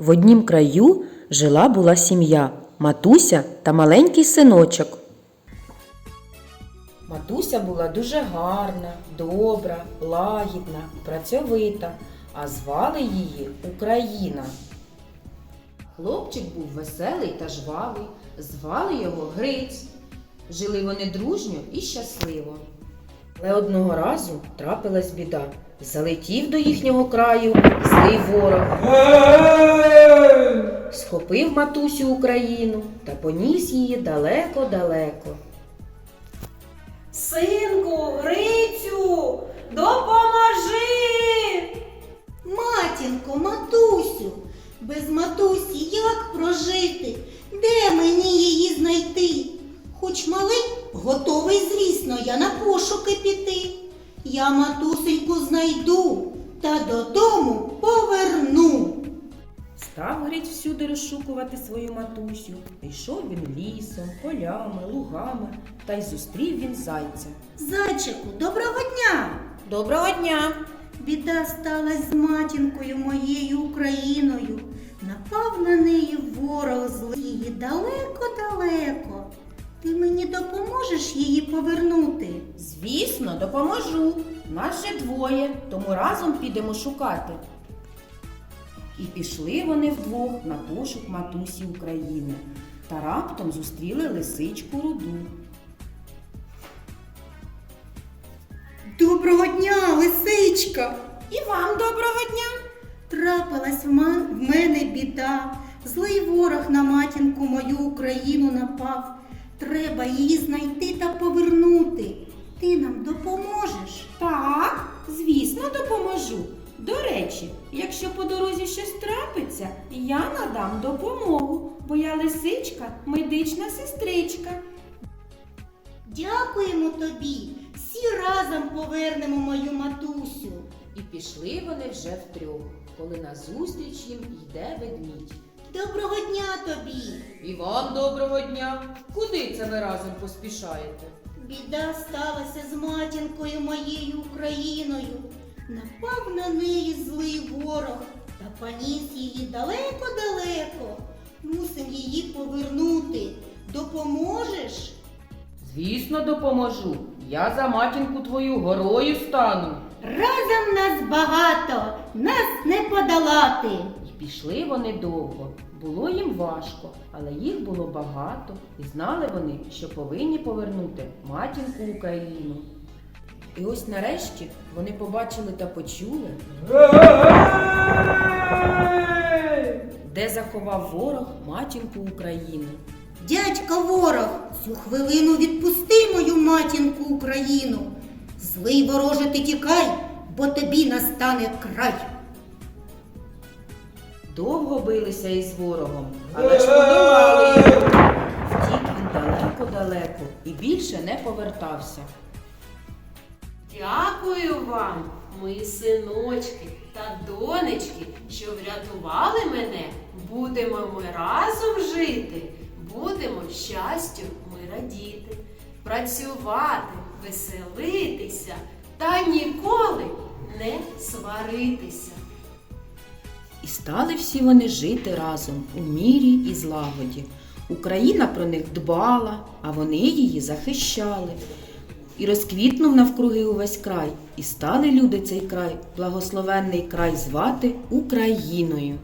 В однім краю жила була сім'я матуся та маленький синочок. Матуся була дуже гарна, добра, лагідна, працьовита, а звали її Україна. Хлопчик був веселий та жвавий, звали його Гриць. Жили вони дружньо і щасливо. Але одного разу трапилась біда. Залетів до їхнього краю злий ворог. Схопив матусю Україну та поніс її далеко-далеко. Синку, Грицю, допоможи! Матінко, матусю, без матусі як прожити? Я матусеньку знайду та додому поверну. Став Гриць всюди розшукувати свою матусю. Йшов він лісом, полями, лугами, та й зустрів він зайця. Зайчику, доброго дня! Доброго дня! Біда сталась з матінкою моєю Україною. Напав на неї ворог злий далеко-далеко. Ти мені допоможеш її повернути? Звісно, допоможу. Нас же двоє, тому разом підемо шукати. І пішли вони вдвох на пошук матусі України та раптом зустріли лисичку руду. Доброго дня, лисичка! І вам доброго дня! Трапилась в в мене біда. Злий ворог на матінку мою Україну напав. Треба її знайти та повернути. Ти нам допоможеш? Так, звісно, допоможу. До речі, якщо по дорозі щось трапиться, я надам допомогу, бо я лисичка, медична сестричка. Дякуємо тобі. Всі разом повернемо мою матусю. І пішли вони вже втрьох, коли назустріч їм йде ведмідь. Доброго дня тобі. І вам доброго дня. Куди це ви разом поспішаєте? Біда сталася з матінкою моєю Україною. Напав на неї злий ворог та поніс її далеко-далеко. Мусим її повернути. Допоможеш? Звісно, допоможу. Я за матінку твою горою стану. Разом нас багато, нас не подолати. Пішли вони довго. Було їм важко, але їх було багато, і знали вони, що повинні повернути матінку Україну. І ось нарешті вони побачили та почули, де заховав ворог матінку України. Дядька ворог, цю хвилину відпусти мою матінку Україну. Злий вороже ти тікай, бо тобі настане край. Довго билися із ворогом, але ж подолали його. Втік він далеко-далеко і більше не повертався. Дякую вам, мої синочки та донечки, що врятували мене. Будемо ми разом жити, будемо щастю ми радіти, працювати, веселитися та ніколи не сваритися. І стали всі вони жити разом у мірі і злагоді. Україна про них дбала, а вони її захищали. І розквітнув навкруги увесь край, і стали люди цей край, благословенний край звати Україною.